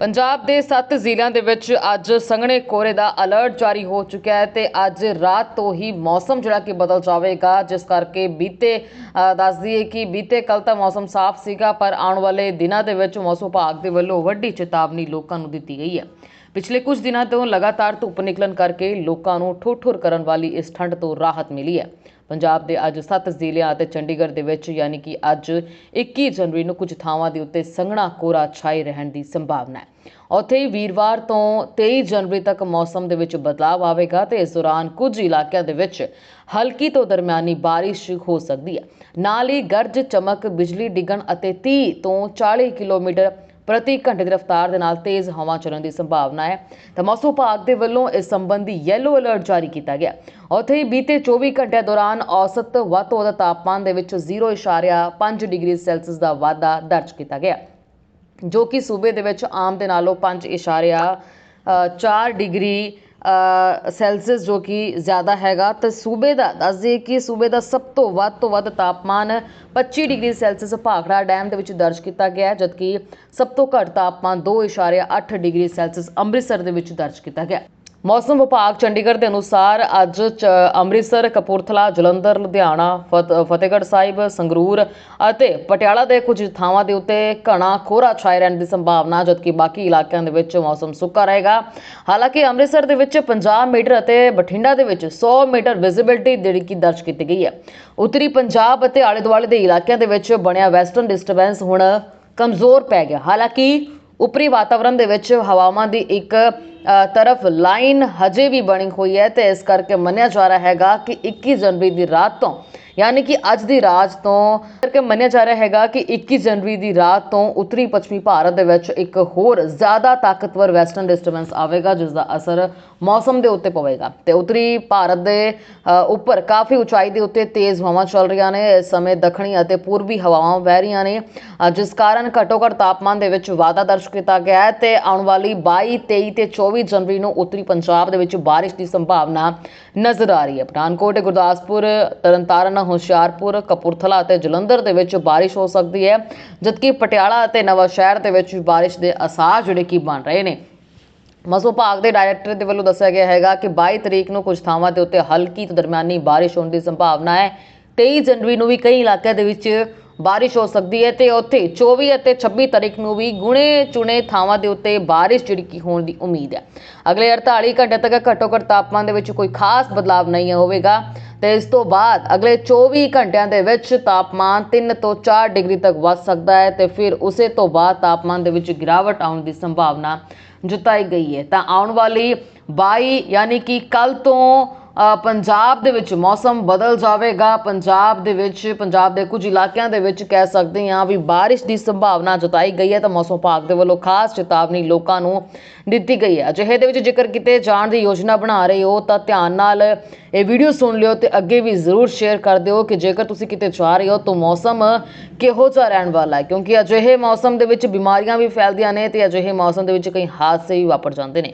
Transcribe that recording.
ਪੰਜਾਬ ਦੇ 7 ਜ਼ਿਲ੍ਹਿਆਂ ਦੇ ਵਿੱਚ ਅੱਜ ਸੰਘਣੇ ਕੋਹਰੇ ਦਾ ਅਲਰਟ ਜਾਰੀ ਹੋ ਚੁੱਕਿਆ ਹੈ ਤੇ ਅੱਜ ਰਾਤ ਤੋਂ ਹੀ ਮੌਸਮ ਜਿਹੜਾ ਕਿ ਬਦਲ ਜਾਵੇਗਾ ਜਿਸ ਕਰਕੇ ਬੀਤੇ ਅ, ਦੱਸ ਦਈਏ ਕਿ ਬੀਤੇ ਕੱਲ ਤਾਂ ਮੌਸਮ ਸਾਫ਼ ਸੀਗਾ ਪਰ ਆਉਣ ਵਾਲੇ ਦਿਨਾਂ ਦੇ ਵਿੱਚ ਮੌਸਮ ਵਿਭਾਗ ਦੇ ਵੱਲੋਂ ਵੱਡੀ ਚੇਤਾਵਨੀ ਲੋਕਾਂ ਨੂੰ ਦਿੱਤੀ ਗਈ ਹੈ। ਪਿਛਲੇ ਕੁਝ ਦਿਨਾਂ ਤੋਂ ਲਗਾਤਾਰ ਧੁੱਪ ਨਿਕਲਣ ਕਰਕੇ ਲੋਕਾਂ ਨੂੰ ਠੁੱਠੁਰ ਕਰਨ ਵਾਲੀ ਇਸ ਠੰਡ ਤੋਂ ਰਾਹਤ ਮਿਲੀ ਹੈ। ਪੰਜਾਬ ਦੇ ਅੱਜ 7 ਜ਼ਿਲ੍ਹਿਆਂ ਅਤੇ ਚੰਡੀਗੜ੍ਹ ਦੇ ਵਿੱਚ ਯਾਨੀ ਕਿ ਅੱਜ 21 ਜਨਵਰੀ ਨੂੰ ਕੁਝ ਥਾਵਾਂ ਦੇ ਉੱਤੇ ਸੰਘਣਾ ਕੋਹਰਾ ਛਾਏ ਰਹਿਣ ਦੀ ਸੰਭਾਵਨਾ ਹੈ। ਉੱਥੇ ਹੀ ਵੀਰਵਾਰ ਤੋਂ 23 ਜਨਵਰੀ ਤੱਕ ਮੌਸਮ ਦੇ ਵਿੱਚ ਬਦਲਾਅ ਆਵੇਗਾ ਤੇ ਇਸ ਦੌਰਾਨ ਕੁਝ ਇਲਾਕਿਆਂ ਦੇ ਵਿੱਚ ਹਲਕੀ ਤੋਂ ਦਰਮਿਆਨੀ ਬਾਰਿਸ਼ ਹੋ ਸਕਦੀ ਹੈ। ਨਾਲ ਹੀ ਗਰਜ ਚਮਕ, ਬਿਜਲੀ ਡਿੱਗਣ ਅਤੇ 30 ਤੋਂ 40 ਕਿਲੋਮੀਟਰ ਪ੍ਰਤੀ ਘੰਟੇ ਦੀ ਰਫ਼ਤਾਰ ਦੇ ਨਾਲ ਤੇਜ਼ ਹਵਾ ਚੱਲਣ ਦੀ ਸੰਭਾਵਨਾ ਹੈ। ਤਾਂ ਮੌਸਮ ਵਿਭਾਗ ਦੇ ਵੱਲੋਂ ਇਸ ਸੰਬੰਧੀ ਯੈਲੋ ਅਲਰਟ ਜਾਰੀ ਕੀਤਾ ਗਿਆ। ਉੱਥੇ ਹੀ ਬੀਤੇ 24 ਘੰਟਿਆਂ ਦੌਰਾਨ ਔਸਤ ਵੱਧ ਤੋਂ ਵੱਧ ਤਾਪਮਾਨ ਦੇ ਵਿੱਚ 0.5 ਡਿਗਰੀ ਸੈਲਸੀਅਸ ਦਾ ਵਾਧਾ ਦਰਜ ਕੀਤਾ ਗਿਆ। ਜੋ ਕਿ ਸੂਬੇ ਦੇ ਵਿੱਚ ਆਮ ਦੇ ਨਾਲੋਂ 5.4 ਡਿਗਰੀ ਸੈਲਸੀਅਸ ਜੋ ਕਿ ਜ਼ਿਆਦਾ ਹੈਗਾ ਤੇ ਸੂਬੇ ਦਾ ਦੱਸ ਦਈਏ ਕਿ ਸੂਬੇ ਦਾ ਸਭ ਤੋਂ ਵੱਧ ਤੋਂ ਵੱਧ ਤਾਪਮਾਨ 25 ਡਿਗਰੀ ਸੈਲਸੀਅਸ ਭਾਖੜਾ ਡੈਮ ਦੇ ਵਿੱਚ ਦਰਜ ਕੀਤਾ ਗਿਆ ਹੈ, ਜਦਕਿ ਸਭ ਤੋਂ ਘੱਟ ਤਾਪਮਾਨ 2.8 ਡਿਗਰੀ ਸੈਲਸੀਅਸ ਅੰਮ੍ਰਿਤਸਰ ਦੇ ਵਿੱਚ ਦਰਜ ਕੀਤਾ ਗਿਆ। ਮੌਸਮ ਵਿਭਾਗ ਚੰਡੀਗੜ੍ਹ ਦੇ ਅਨੁਸਾਰ ਅੱਜ ਚ- ਅੰਮ੍ਰਿਤਸਰ, ਕਪੂਰਥਲਾ, ਜਲੰਧਰ, ਲੁਧਿਆਣਾ, ਫਤ- ਫਤਿਹਗੜ੍ਹ ਸਾਹਿਬ, ਸੰਗਰੂਰ ਅਤੇ ਪਟਿਆਲਾ ਦੇ ਕੁਝ ਥਾਵਾਂ ਦੇ ਉੱਤੇ ਘਣਾ ਕੋਹਰਾ ਛਾਏ ਰਹਿਣ ਦੀ ਸੰਭਾਵਨਾ, ਜਦਕਿ ਬਾਕੀ ਇਲਾਕਿਆਂ ਦੇ ਵਿੱਚ ਮੌਸਮ ਸੁੱਕਾ ਰਹੇਗਾ। ਹਾਲਾਂਕਿ ਅੰਮ੍ਰਿਤਸਰ ਦੇ ਵਿੱਚ 50 ਮੀਟਰ ਅਤੇ ਬਠਿੰਡਾ ਦੇ ਵਿੱਚ 100 ਮੀਟਰ ਵਿਜ਼ਿਬਿਲਟੀ ਜਿਹੜੀ ਕਿ ਦਰਜ ਕੀਤੀ ਗਈ ਹੈ। ਉੱਤਰੀ ਪੰਜਾਬ ਅਤੇ ਆਲੇ ਦੁਆਲੇ ਦੇ ਇਲਾਕਿਆਂ ਦੇ ਵਿੱਚ ਬਣਿਆ ਵੈਸਟਰਨ ਡਿਸਟਰਬੈਂਸ ਹੁਣ ਕਮਜ਼ੋਰ ਪੈ ਗਿਆ। ਹਾਲਾਂਕਿ ਉੱਪਰੀ ਵਾਤਾਵਰਣ ਦੇ ਵਿੱਚ ਹਵਾਵਾਂ ਦੀ ਇੱਕ ਤਰਫ ਲਾਈਨ ਹਜੇ ਵੀ ਬਣੀ ਹੋਈ ਹੈ ਤੇ ਇਸ ਕਰਕੇ ਮੰਨਿਆ ਜਾ ਰਿਹਾ ਹੈਗਾ ਕਿ 21 ਜਨਵਰੀ ਦੀ ਰਾਤ ਤੋਂ ਯਾਨੀ ਕਿ ਅੱਜ ਦੀ ਰਾਤ ਤੋਂ ਕਰਕੇ ਮੰਨਿਆ ਜਾ ਰਿਹਾ ਹੈਗਾ ਕਿ 21 ਜਨਵਰੀ ਦੀ ਰਾਤ ਤੋਂ ਉੱਤਰੀ ਪੱਛਮੀ ਭਾਰਤ ਦੇ ਵਿੱਚ ਇੱਕ ਹੋਰ ਜ਼ਿਆਦਾ ਤਾਕਤਵਰ ਵੈਸਟਰਨ ਡਿਸਟਰਬੈਂਸ ਆਵੇਗਾ ਜਿਸ ਦਾ ਅਸਰ ਮੌਸਮ ਦੇ ਉੱਤੇ ਪਵੇਗਾ। ਤੇ ਉੱਤਰੀ ਭਾਰਤ ਦੇ ਉੱਪਰ ਕਾਫੀ ਉਚਾਈ ਦੇ ਉੱਤੇ ਤੇਜ਼ ਹਵਾਵਾਂ ਚੱਲ ਰਹੀਆਂ ਨੇ, ਇਸ ਸਮੇਂ ਦੱਖਣੀ ਅਤੇ ਪੂਰਬੀ ਹਵਾਵਾਂ ਵਹਿ ਰਹੀਆਂ ਨੇ ਜਿਸ ਕਾਰਨ ਘੱਟੋ ਘੱਟ ਤਾਪਮਾਨ ਦੇ ਵਿੱਚ ਵਾਧਾ ਦਰਜ ਕੀਤਾ ਗਿਆ ਹੈ ਤੇ ਆਉਣ ਵਾਲੀ 22 23 ਤੇ 24 ਜਨਵਰੀ ਨੂੰ ਉੱਤਰੀ ਪੰਜਾਬ ਦੇ ਵਿੱਚ ਬਾਰਿਸ਼ ਦੀ ਸੰਭਾਵਨਾ ਨਜ਼ਰ ਆ ਰਹੀ ਹੈ। ਪਠਾਨਕੋਟ, ਗੁਰਦਾਸਪੁਰ, ਤਰਨਤਾਰਨ ਹੁਸ਼ਿਆਰਪੁਰ, ਕਪੂਰਥਲਾ ਅਤੇ ਜਲੰਧਰ ਦੇ ਵਿੱਚ ਬਾਰਿਸ਼ ਹੋ ਸਕਦੀ ਹੈ, ਜਦਕਿ ਪਟਿਆਲਾ ਅਤੇ ਨਵਾਂ ਸ਼ਹਿਰ ਦੇ ਵਿੱਚ ਬਾਰਿਸ਼ ਦੇ ਆਸਾਰ ਜਿਹੜੇ ਕਿ ਬਣ ਰਹੇ ਨੇ। ਮੌਸਮ ਵਿਭਾਗ ਦੇ ਡਾਇਰੈਕਟਰ ਦੇ ਵੱਲੋਂ ਦੱਸਿਆ ਗਿਆ ਹੈਗਾ ਕਿ 22 ਤਰੀਕ ਨੂੰ ਕੁਝ ਥਾਵਾਂ ਦੇ ਉੱਤੇ ਹਲਕੀ ਤੋਂ ਦਰਮਿਆਨੀ ਬਾਰਿਸ਼ ਹੋਣ ਦੀ ਸੰਭਾਵਨਾ ਹੈ। 23 ਜਨਵਰੀ ਨੂੰ ਵੀ ਕਈ ਇਲਾਕਿਆਂ ਦੇ ਵਿੱਚ ਬਾਰਿਸ਼ ਹੋ ਸਕਦੀ ਹੈ ਤੇ ਉੱਥੇ 24 ਅਤੇ 26 ਤਰੀਕ ਨੂੰ ਵੀ ਗੁਣੇ ਚੁਣੇ ਥਾਵਾਂ ਦੇ ਉੱਤੇ ਬਾਰਿਸ਼ ਜਿਹੜੀ ਕਿ ਹੋਣ ਦੀ ਉਮੀਦ ਹੈ। ਅਗਲੇ 48 ਘੰਟੇ ਤੱਕ ਘੱਟੋ ਘੱਟ ਤਾਪਮਾਨ ਦੇ ਵਿੱਚ ਕੋਈ ਖਾਸ ਬਦਲਾਵ ਨਹੀਂ ਹੋਵੇਗਾ। ਤੇ ਇਸ ਤੋਂ ਬਾਅਦ ਅਗਲੇ 24 ਘੰਟਿਆਂ ਦੇ ਵਿੱਚ ਤਾਪਮਾਨ 3 ਤੋਂ 4 ਡਿਗਰੀ ਤੱਕ ਵੱਧ ਸਕਦਾ ਹੈ ਤੇ ਫਿਰ ਉਸੇ ਤੋਂ ਬਾਅਦ ਤਾਪਮਾਨ ਦੇ ਵਿੱਚ ਗਿਰਾਵਟ ਆਉਣ ਦੀ ਸੰਭਾਵਨਾ ਜਤਾਈ ਗਈ ਹੈ। ਤਾਂ ਆਉਣ ਵਾਲੀ 22 ਯਾਨੀ ਕਿ ਕੱਲ ਤੋਂ ਪੰਜਾਬ ਦੇ ਵਿੱਚ ਮੌਸਮ ਬਦਲ ਜਾਵੇਗਾ। ਪੰਜਾਬ ਦੇ ਵਿੱਚ, ਪੰਜਾਬ ਦੇ ਕੁਝ ਇਲਾਕਿਆਂ ਦੇ ਵਿੱਚ ਕਹਿ ਸਕਦੇ ਹਾਂ ਵੀ ਬਾਰਿਸ਼ ਦੀ ਸੰਭਾਵਨਾ ਜਤਾਈ ਗਈ ਹੈ ਤਾਂ ਮੌਸਮ ਵਿਭਾਗ ਦੇ ਵੱਲੋਂ ਖਾਸ ਚੇਤਾਵਨੀ ਲੋਕਾਂ ਨੂੰ ਦਿੱਤੀ ਗਈ ਹੈ। ਅਜਿਹੇ ਦੇ ਵਿੱਚ ਜੇਕਰ ਕਿਤੇ ਜਾਣ ਦੀ ਯੋਜਨਾ ਬਣਾ ਰਹੇ ਹੋ ਤਾਂ ਧਿਆਨ ਨਾਲ ਇਹ ਵੀਡੀਓ ਸੁਣ ਲਿਓ ਤੇ ਅੱਗੇ ਵੀ ਜ਼ਰੂਰ ਸ਼ੇਅਰ ਕਰ ਦਿਓ ਕਿ ਜੇਕਰ ਤੁਸੀਂ ਕਿਤੇ ਜਾ ਰਹੇ ਹੋ ਤਾਂ ਮੌਸਮ ਕਿਹੋ ਜਿਹਾ ਰਹਿਣ ਵਾਲਾ ਹੈ। ਕਿਉਂਕਿ ਅਜਿਹੇ ਮੌਸਮ ਦੇ ਵਿੱਚ ਬਿਮਾਰੀਆਂ ਵੀ ਫੈਲਦੀਆਂ ਨੇ ਤੇ ਅਜਿਹੇ ਮੌਸਮ ਦੇ ਵਿੱਚ ਕਈ ਹਾਦਸੇ ਵੀ ਵਾਪਰ ਜਾਂਦੇ ਨੇ।